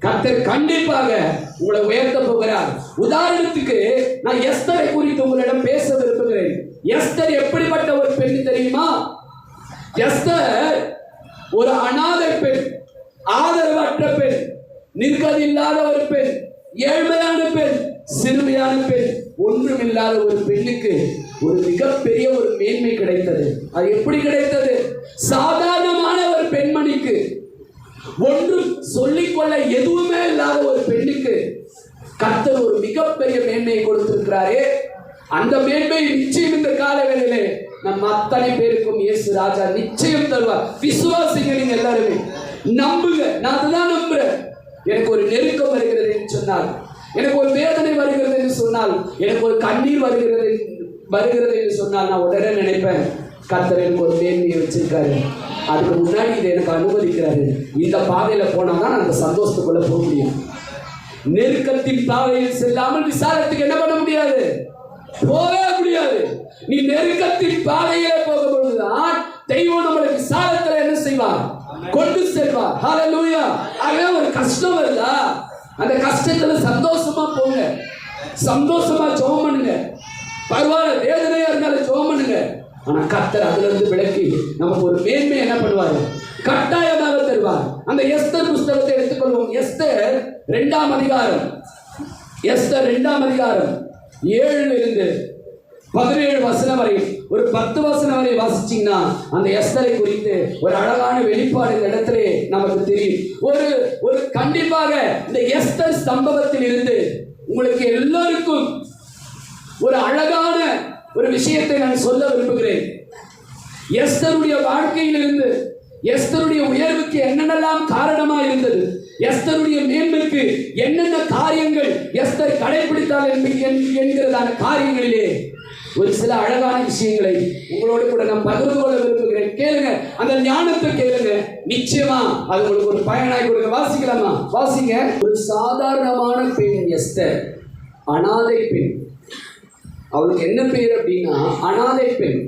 கத்தர் கண்டிப்பாக உங்களை உயர்த்த போகிறார். உதாரணத்துக்கு நான் எஸ்தரை குறித்து உங்களிடம் பேச விரும்புகிறேன். எஸ்தர் எப்படிப்பட்ட ஒரு பெண் தெரியுமா? எஸ்தர் ஒரு அனாதை பெண் ஆதரவற்ற பெண் நிற்கதி இல்லாத ஒரு பெண் ஏழ்மையான பெண் சிறுமையான பெண் ஒன்றுமில்லாத ஒரு பெண்ணுக்கு ஒரு மிகப்பெரிய ஒரு மேன்மை கிடைத்தது. அது எப்படி கிடைத்தது? சாதாரணமான ஒரு பெண்மணிக்கு ஒன்றும் சொல்லிக்கொள்ள எதுவுமே இல்லாத ஒரு பெண்ணுக்கு கர்த்தர் ஒரு மிகப்பெரிய மேன்மையை கொடுத்திருக்கிறாரே. அந்த மேன்மை நிச்சயம் இந்த காலவேளையிலே நம் அத்தனை பேருக்கும் இயேசு ராஜா நிச்சயம் தருவார். விசுவாசிங்க நீங்க எல்லாருமே. நம்புங்க. நான் அதுதான் நம்புறேன். எனக்கு ஒரு நெருக்கம் வருகிறது என்று சொன்னால் எனக்கு ஒரு வேதனை வருகிறது என்று சொன்னால் எனக்கு ஒரு கண்ணீர் வருகிறது வருகிறது என்று சொன்னால் நான் உடனே நினைப்பேன். கத்தர் எனக்கு ஒரு மேன்மையை வச்சிருக்காரு. அதுக்கு முன்னாடி இதை எனக்கு அனுமதிக்கிறாரு. இந்த பாதையில போனால் தான் அந்த சந்தோஷத்துக்குள்ள போக முடியும். நெருக்கத்தின் பாதையில் செல்லாமல் விசாரத்துக்கு என்ன பண்ண முடியாது? போகவே முடியாது. நீ நெருக்கத்தின் பாதையிலே போகும்போதுதான் தெய்வம் நம்மளை விசாரத்துல என்ன செய்வார்? கொண்டு செல்வார். ஹalleluya ஆகவே ஒரு கஷ்டம் வருதா? அந்த கஷ்டத்துல சந்தோஷமா போங்க. சந்தோஷமா ஜெபம் பண்ணுங்க. பரவாயில்ல வேதனையா இருந்தாலும் ஜெபம் பண்ணுங்க. ஆனா கத்தர் அதுல இருந்து விலக்கி நமக்கு ஒரு மேன்மை என்ன பண்ணுவாரு? கட்டாயமாக தருவார். அந்த எஸ்தர் புஸ்தகத்தை எடுத்துக்கொள்வோம். எஸ்தர் இரண்டாம் அதிகாரம். எஸ்தர் இரண்டாம் அதிகாரம். ஏழுல இருந்து பதினேழு வசனம் வரை ஒரு பத்து வசனம் வரை வாசிச்சிங்கன்னா அந்த எஸ்தரை குறித்து ஒரு அழகான வெளிப்பாடு இந்த இடத்துல நமக்கு தெரியும். ஒரு ஒரு கண்டிப்பாக இந்த எஸ்தர் சம்பவத்தில் இருந்து உங்களுக்கு எல்லோருக்கும் ஒரு அழகான ஒரு விஷயத்தை நான் சொல்ல விரும்புகிறேன். எஸ்தருடைய வாழ்க்கையிலிருந்து எஸ்தருடைய உயர்வுக்கு என்னென்னலாம் காரணமா இருந்தது எஸ்தருடைய மேன்மைக்கு என்னென்ன காரியங்கள் எஸ்தர் கடைபிடித்தால் என்ப- என்கிறதான காரியங்களிலே ஒரு சில அழகான விஷயங்களை உங்களோடு கூட நான் பகிர்ந்து கொள்ள விரும்புகிறேன். கேளுங்க அந்த ஞானத்தை கேளுங்க. நிச்சயமா அது உங்களுக்கு ஒரு பயனாய் கொடுங்க. வாசிக்கலாமா? வாசிங்க. ஒரு சாதாரணமான பெண் எஸ்தர் அனாதை பெண். அவளுக்கு என்ன பேர் அப்படின்னா அனாதை பெண்.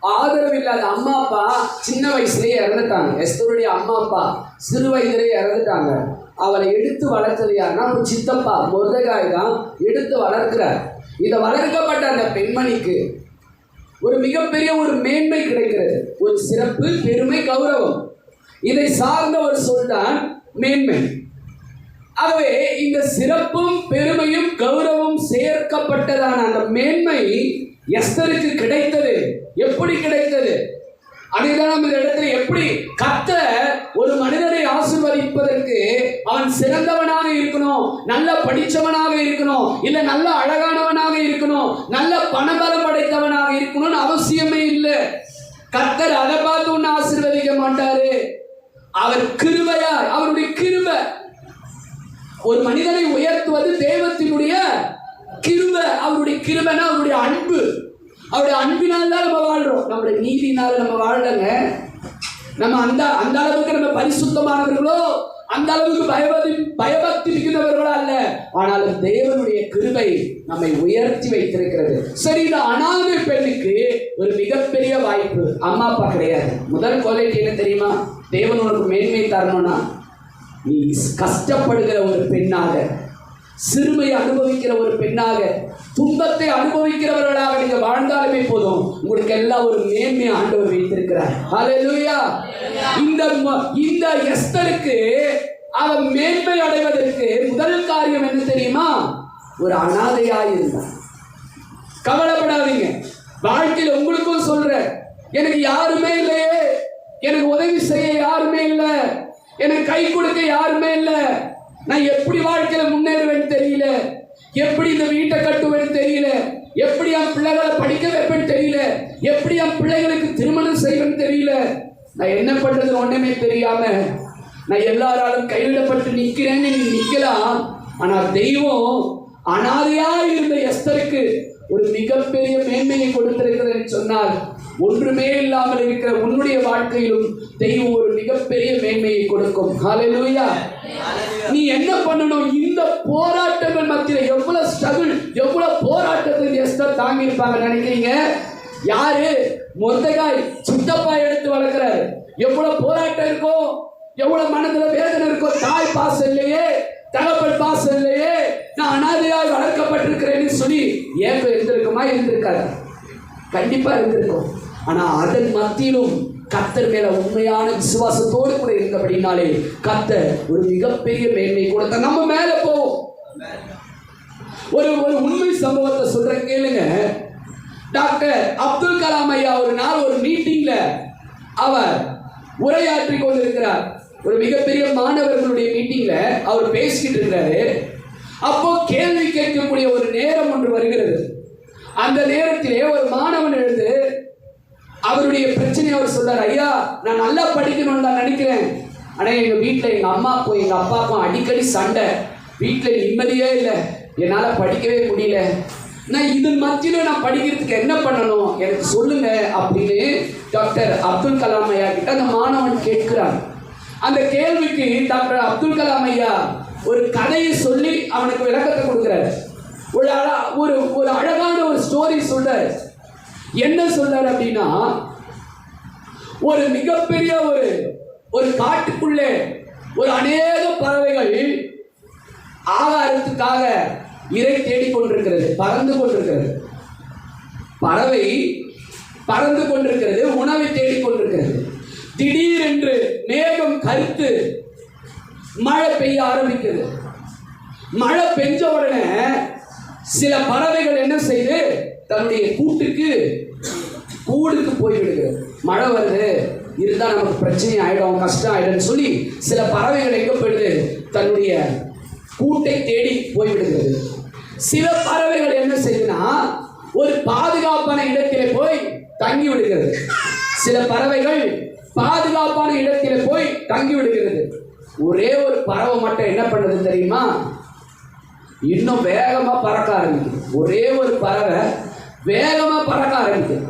ஆதரவு இல்லாத அம்மா அப்பா சின்ன வயசுலயே இறந்துட்டாங்க. எஸ்தருடைய அம்மா அப்பா சிறு வயதிலே இறந்துட்டாங்க. அவளை எடுத்து வளர்த்தது யாருன்னா சித்தப்பா முருதகாய் தான் எடுத்து வளர்க்கிறார். இதை வளர்க்கப்பட்ட அந்த பெண்மணிக்கு ஒரு மிகப்பெரிய ஒரு மேன்மை கிடைக்கிறது. ஒரு சிறப்பு பெருமை கௌரவம். இதை சார்ந்த ஒரு சொல்தான் மேன்மை. ஆகவே இந்த சிறப்பும் பெருமையும் கௌரவம் சேர்க்கப்பட்டதான அந்த மேன்மை எஸ்தருக்கு கிடைத்தது. எப்படி கிடைத்தது? அதைதான் நம்ம இந்த இடத்துல எப்படி கத்த ஒரு மனிதனை ஆசீர்வதிப்பதற்கு அவன் சிறந்தவனாக இருக்கணும் நல்ல படித்தவனாக இருக்கணும் இல்ல நல்ல அழகானவனாக இருக்கணும் நல்ல பணபலம் படைத்தவனாக இருக்கணும்னு அவசியமே இல்லை. கத்தர் அதை பார்த்து ஒன்னு ஆசீர்வதிக்க மாட்டாரு. அவர் கிருபையார் அவருடைய கிருபை. ஒரு மனிதனை உயர்த்துவது தெய்வத்தினுடைய கிருப அவருடைய கிருபனா அவருடைய அன்பு. அவருடைய அன்பினால் தான் நம்ம வாழ்றோம். நம்முடைய நீதினால நம்ம வாழலங்க. நம்ம அந்த அந்த அளவுக்கு நம்ம பரிசுத்தமானவர்களோ அந்த அளவுக்கு பயபக்தி பயபக்தி மிகுந்தவர்களா அல்ல. ஆனாலும் தேவனுடைய கிருபை நம்மை உயர்த்தி வைத்திருக்கிறது. சரி இந்த அனாதை பெண்ணுக்கு ஒரு மிகப்பெரிய வாய்ப்பு. அம்மா அப்பா கிடையாது. முதல் குவாலிட்டி என்ன தெரியுமா? தேவன் உனக்கு மேன்மை தரணும்னா நீ கஷ்டப்படுகிற ஒரு பெண்ணாக சிறுமையை அனுபவிக்கிற ஒரு பெண்ணாக துன்பத்தை அனுபவிக்கிறவர்களாக நீங்க வாழ்ந்தாலுமே போதும். உங்களுக்கு எல்லாம் ஒரு மேன்மை ஆண்டவர் வைத்திருக்கிறார். ஹalleluya இந்த ம- இந்த எஸ்தருக்கு அவன் மேன்மை அடைவதற்கு முதல் காரியம் என்ன தெரியுமா? ஒரு அனாதையாய் இருந்தார் கவலைப்படாதீங்க. வாழ்க்கையில் உங்களுக்கும் சொல்றேன். எனக்கு யாருமே இல்லையே. எனக்கு உதவி செய்ய யாருமே இல்லை. எனக்கு கை கொடுக்க யாருமே இல்லை. நான் எப்படி வாழ்க்கையில முன்னேறுவேன்னு தெரியல. எப்படி இந்த வீட்டை கட்டுவேன்னு தெரியல. எப்படி என் பிள்ளைகளை படிக்க வைப்பேன்னு தெரியல. எப்படி என் பிள்ளைகளுக்கு திருமணம் செய்வேன்னு தெரியல. நான் என்ன பண்றது ஒண்ணுமே தெரியாம நான் எல்லாராலும் கைவிடப்பட்டு நிற்கிறேன்னு நீ ஆனால் தெய்வம் அனாதையா இருந்த எஸ்தருக்கு ஒரு மிகப்பெரிய மேன்மையை கொடுத்திருக்கிறது என்று சொன்னால் ஒன்றுமே இல்லாமல் இருக்கிற உன்னுடைய வாழ்க்கையிலும் தெய்வம் ஒரு மிகப்பெரிய மேன்மையை கொடுக்கும். ஹalleluya நீ என்ன பண்ணணும்? இந்த போராட்டங்கள் மத்தியில எவ்வளவு ஸ்ட்ரகிள் எவ்வளவு போராட்டத்தை எஸ்தர் தாங்கி இருப்பாங்க நினைக்கிறீங்க? யாரு? மொத்தகாய் சித்தப்பா எடுத்து வளர்க்கிறாரு. எவ்வளவு போராட்டம் இருக்கோ எவ்வளவு மனதுல வேதனை இருக்கோ தாய் பாசம் இல்லையே. தகப்பன் பாசல்லையே நான் அனாதையாய் வளர்க்கப்பட்டிருக்கிறேன்னு சொல்லி ஏக்கம் இருந்திருக்குமா? இருந்திருக்காரு கண்டிப்பா இருந்திருக்கும். ஆனா அதன் மத்தியிலும் கத்தர் மேல உண்மையான விசுவாசத்தோடு கூட இருந்தபடினாலே கத்தர் ஒரு மிகப்பெரிய மேன்மை கொடுத்த நம்ம மேல போவோம். ஒரு ஒரு உண்மை சம்பவத்தை சொல்ற கேளுங்க. டாக்டர் அப்துல் கலாம் ஐயா ஒரு நாள் ஒரு மீட்டிங்ல அவர் உரையாற்றி கொண்டிருக்கிறார். ஒரு மிகப்பெரிய மாணவர் அவர் பேசிக்கிட்டு இருக்கிறாரு அப்போ கேள்வி கேட்கக்கூடிய ஒரு நேரம் ஒன்று வருகிறது. அந்த நேரத்திலே ஒரு மாணவன் எழுந்து அவருடைய பிரச்சனையை அவர் சொல்றாரு ஐயா நான் நல்லா படிக்கணும்னு தான் நினைக்கிறேன். ஆனால் எங்கள் வீட்டில் எங்கள் அம்மாக்கும் எங்கள் அப்பாக்கும் அடிக்கடி சண்டை. வீட்டில் நிம்மதியே இல்லை. என்னால் படிக்கவே முடியல. நான் இதன் மத்தியில் நான் படிக்கிறதுக்கு என்ன பண்ணணும்? எனக்கு சொல்லுங்க அப்படின்னு டாக்டர் அப்துல் கலாம் ஐயா கிட்ட அந்த மாணவன் கேட்கிறான். அந்த கேள்விக்கு டாக்டர் அப்துல் கலாம் ஐயா ஒரு கதையை சொல்லி அவனுக்கு விளக்கத்தை கொடுக்குறாரு. ஒரு அழ- ஒரு ஒரு அழகான ஒரு ஸ்டோரி சொல்றாரு. என்ன சொல்றாரு அப்படின்னா ஒரு மிகப்பெரிய ஒரு ஒரு காட்டுக்குள்ளே ஒரு அநேக பறவைகள் ஆகாரத்துக்காக இறை தேடிக்கொண்டிருக்கிறது பறந்து கொண்டிருக்கிறது. பறவை பறந்து கொண்டிருக்கிறது உணவை தேடிக்கொண்டிருக்கிறது திடீரென்று மேகம் கருத்து மழை பெய்ய ஆரம்பிக்குது. மழை பெஞ்ச உடனே சில பறவைகள் என்ன செய்யுது தன்னுடைய கூட்டுக்கு கூடுக்கு போய்விடுகிறது மழை வருது இருந்தால் நமக்கு பிரச்சனை ஆயிடும் கஷ்டம் ஆயிடும்னு சொல்லி சில பறவைகள் எங்க போயிடுது? தன்னுடைய கூட்டை தேடி போய்விடுகிறது. சில பறவைகள் என்ன செய்யுதுன்னா ஒரு பாதுகாப்பான இடத்திலே போய் தங்கி விடுகிறது சில பறவைகள் பாதுகாப்பான இடத்தில் போய் தங்கி விடுகிறது ஒரே ஒரு பறவை மட்டும் என்ன பண்ணுது தெரியுமா? இன்னும் வேகமா பறக்க ஆரம்பிக்குது. ஒரே ஒரு பறவை வேகமா பறக்க ஆரம்பிக்குது.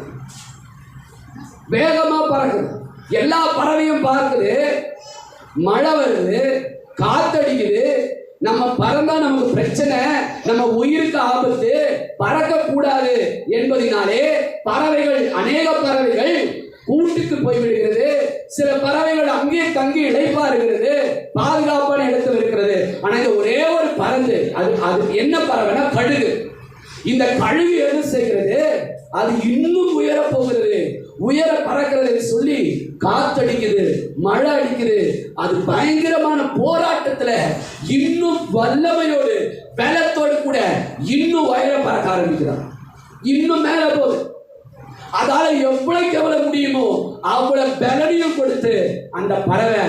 வேகமா பறக்குது. எல்லா பறவையும் பார்க்குது. மழை வருது காத்தடிக்குது. நம்ம பறந்தா நமக்கு பிரச்சனை நம்ம உயிருக்கு ஆபத்து. பறக்க கூடாது என்பதினாலே பறவைகள் அநேக பறவைகள் கூட்டுக்கு போய்விடுகிறது. சில பறவைகள் அங்கே தங்கி இளைப்பாறுகிறது பாதுகாப்பான இடத்தில் இருக்கிறது. ஆனா இந்த ஒரே ஒரு பறந்து. அது அது என்ன பறவைனா கழுகு. இந்த கழுகு என்ன செய்கிறது? அது இன்னும் உயர போகிறது. உயர பறக்கிறது சொல்லி காத்தடிக்குது மழை அடிக்குது. அது பயங்கரமான போராட்டத்துல இன்னும் வல்லமையோடு பலத்தோடு கூட இன்னும் உயர பறக்க ஆரம்பிக்கிறான். இன்னும் மேல போகுது. அதால எவ்வளவுக்கு எவ்வளவு முடியுமோ அவ்வளவு பலனையும் கொடுத்து அந்த பறவை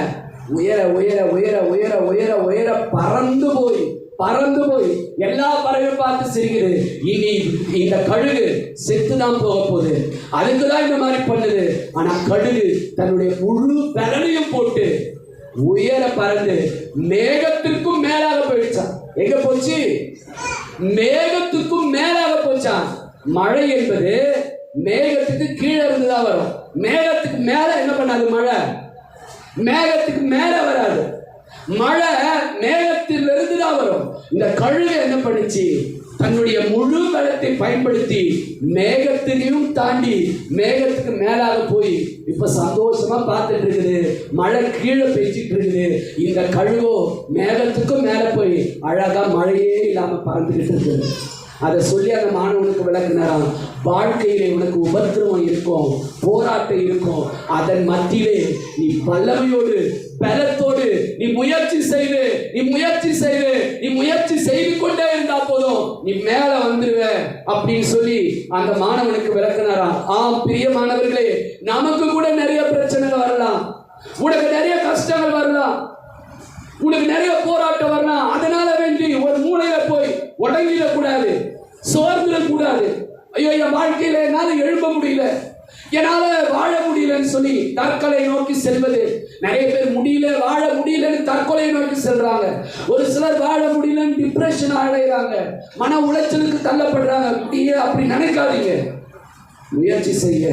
உயர உயர உயர உயர உயர உயர பறந்து போய் பறந்து போய் எல்லா பறவையும் பார்த்து சிரிக்குது. இனி இந்த கழுகு செத்து தான் போக போகுது. அதுக்கு தான் இந்த மாதிரி பண்ணுது. ஆனா கழுகு தன்னுடைய முழு பலனையும் போட்டு உயர பறந்து மேகத்திற்கும் மேலாக போயிடுச்சான். எங்க போச்சு? மேகத்துக்கும் மேலாக போச்சான். மழை என்பது மேகத்துக்கு கீழே இருந்து தான் வரும். மேகத்துக்கு மேல என்ன பண்ணாது? மழை. மேகத்துக்கு மேல வராது. மழை மேகத்திலிருந்து தான் வரும். இந்த கழுகு என்ன பண்ணுச்சு? தன்னுடைய முழு பலத்தை பயன்படுத்தி மேகத்திலையும் தாண்டி மேகத்துக்கு மேலாக போய் இப்ப சந்தோஷமா பார்த்துட்டு இருக்குது. மழை கீழே பெய்ச்சிட்டு இருக்குது. இந்த கழுகோ மேகத்துக்கும் மேல போய் அழகா மழையே இல்லாம பறந்துகிட்டு இருக்குது. அதை சொல்லி அந்த மாணவனுக்கு விளக்குனாராம். வாழ்க்கையிலே உனக்கு உபத்திரவம் இருக்கும் போராட்டம் இருக்கும். அதன் மத்தியிலே நீ பல்லவையோடு பலத்தோடு நீ முயற்சி செய்து நீ முயற்சி செய்து நீ முயற்சி செய்து கொண்டே இருந்தா போதும். நீ மேல வந்துருவ அப்படின்னு சொல்லி அந்த மாணவனுக்கு விளக்குனாராம். ஆம் பிரியமானவர்களே நமக்கு கூட நிறைய பிரச்சனைகள் வரலாம். உனக்கு நிறைய கஷ்டங்கள் வரலாம். உனக்கு நிறைய போராட்டம் வரலாம் அதனால வேண்டி ஒரு மூலையில போய் உடங்கிட கூடாது சோர்ந்துட கூடாது ஐயோ என் வாழ்க்கையில என்னால எழுப்ப முடியல. என்னால வாழ முடியலன்னு சொல்லி தற்கொலை நோக்கி செல்வது. நிறைய பேர் முடியல வாழ முடியலன்னு தற்கொலை நோக்கி செல்றாங்க. ஒரு சிலர் வாழ முடியலன்னு டிப்ரெஷன் அடைகிறாங்க மன உளைச்சலுக்கு தள்ளப்படுறாங்க. முடிய அப்படி நினைக்காதீங்க. முயற்சி செய்ய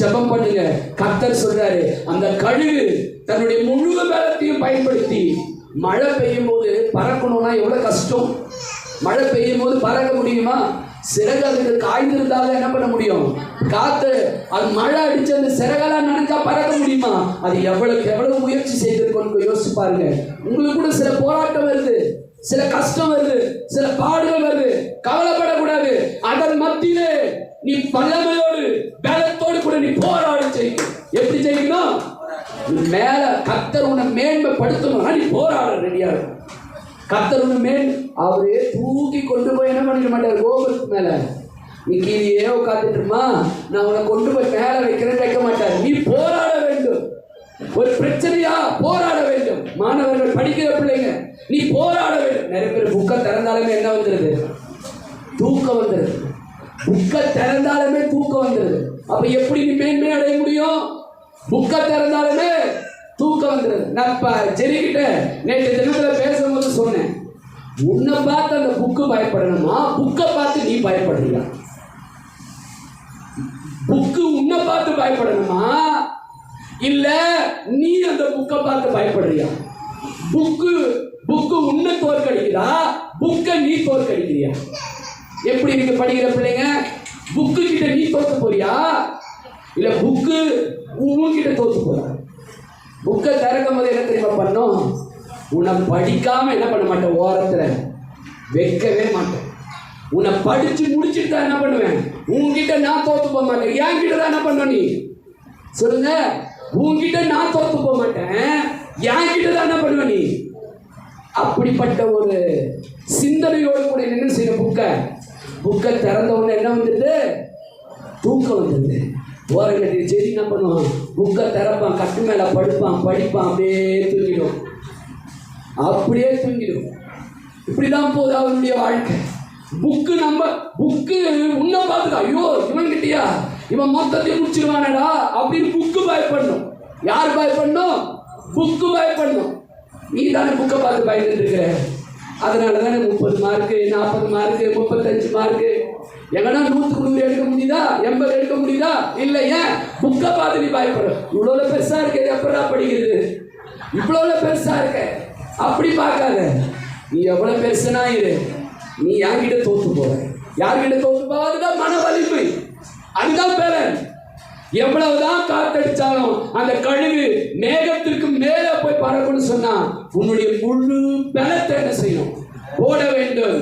ஜெபம் பண்ணுங்க. கத்தர் சொல்றாரு அந்த கழுகு தன்னுடைய முழு பலத்தையும் பயன்படுத்தி மழை பெய்யும் போது பறக்கணும்னா எவ்வளோ கஷ்டம்? மழை பெய்யும் போது பறக்க முடியுமா? சிறகு அதுக்கு காய்ந்திருந்தாலும் என்ன பண்ண முடியும்? காத்து அது மழை அடிச்சு அந்த சிறகெல்லாம் நினைச்சா பறக்க முடியுமா? அது எவ்வளவுக்கு எவ்வளவு முயற்சி செய்திருக்கோம் யோசிச்சு பாருங்க. உங்களுக்கு கூட சில போராட்டம் வருது சில கஷ்டம் வருது சில பாடுகள் வருது. கவலைப்படக்கூடாது. அதன் மத்தியிலே நீ பல்லமையோடு பலத்தோடு கூட நீ போராட செய்யும். எப்படி செய்யணும்? மேல கத்தர் உன்னை மேன்மைப்படுத்தணும்னா நீ போராட ரெடியா இருக்கும் கத்தர் உன்னை மேன் அவரே தூக்கி கொண்டு போய் என்ன பண்ணிட மாட்டார்? கோபுரத்து மேல. நீ கீழே உட்காந்துட்டுமா நான் உன்னை கொண்டு போய் மேல வைக்கிறேன்னு வைக்க மாட்டார். நீ போராட வேண்டும். ஒரு பிரச்சனையா போராட வேண்டும். மாணவர்கள் படிக்கிற பிள்ளைங்க நீ போராட வேண்டும். நிறைய பேர் புக்கை திறந்தாலுமே என்ன வந்துருது? தூக்கம் வந்துருது. புக்கை திறந்தாலுமே தூக்கம் வந்துருது. அப்ப எப்படி நீ மேன்மை அடைய முடியும்? புக்கை திறந்தாலுமே தூக்கம் வந்துடுது நான் இப்ப ஜெரிக்கிட்ட நேற்று தினத்தில் பேசும்போது சொன்னேன். உன்னை பார்த்து அந்த புக்கு பயப்படணுமா? புக்கை பார்த்து நீ பயப்படுறியா? புக்கு உன்னை பார்த்து பயப்படணுமா? இல்லை நீ அந்த புக்கை பார்த்து பயப்படுறியா? புக்கு புக்கு உன்னை தோற்கடிக்குதா? புக்கை நீ தோற்கடிக்கிறியா? எப்படி இருக்கு படிக்கிற பிள்ளைங்க? புக்கு கிட்ட நீ தோற்க போறியா? இல்லை புக்கு உங்ககிட்ட தோற்று போறா. புக்கை திறக்கும் போது என்ன தெரியுமா பண்ணோம்? உன்னை படிக்காமல் என்ன பண்ண மாட்டேன் ஓரத்தில் வைக்கவே மாட்டேன். உன்னை படித்து முடிச்சுட்டு தான் என்ன பண்ணுவேன்? உன்கிட்ட நான் தோற்று போக மாட்டேன். என்கிட்ட தான் என்ன பண்ண நீ? சொல்லுங்க. உங்ககிட்ட நான் தோற்று போக மாட்டேன். என்கிட்ட தான் என்ன பண்ணுவ நீ? அப்படிப்பட்ட ஒரு சிந்தனையோடு கூட என்ன செய்ய புக்கை புக்கை திறந்த உடனே என்ன வந்துட்டு தூக்கம் வந்துடுது. ஓரங்கட்டி செடி சரி என்ன பண்ணுவான்? புக்கை திறப்பான் கட்டு மேலே படுப்பான் படிப்பான் அப்படியே தூங்கிடும். அப்படியே தூங்கிடும். இப்படிதான் போகுது அவனுடைய வாழ்க்கை. புக்கு நம்ம புக்கு உன்ன பார்த்துக்கா. ஐயோ இவன் கிட்டியா இவன் மொத்தத்தையும் முடிச்சிருவானடா அப்படின்னு புக்கு பயப்படணும். யார் பயப்படணும்? புக்கு பயப்படணும். நீ தானே புக்கை பார்த்து பயந்துட்டு இருக்கிற. அதனால தானே முப்பது மார்க்கு நாற்பது மார்க்கு முப்பத்தஞ்சு மார்க்கு எங்கன்னா நூற்றுக்கு நூறு எடுக்க முடியுதா? எண்பது எடுக்க முடியுதா? இல்லை ஏன் புக்கை பார்த்து நீ பயப்படுற இவ்வளோ பெருசாக இருக்கு எப்படா படிக்கிறது? இவ்வளோ பெருசாக இருக்க. அப்படி பார்க்காத. நீ எவ்வளோ பெருசுனா இரு. நீ யார்கிட்ட தோற்று போற யார்கிட்ட தோற்று போவ? அதுதான் மன வலிமை அதுதான் பேரன் எவ்வளவுதான் காத்தடிச்சாலும் அந்த கழுகு மேகத்திற்கு மேலே போய் பறக்கணும்னு சொன்னா உன்னுடைய முழு பலத்தை என்ன செய்யணும் போட வேண்டும்.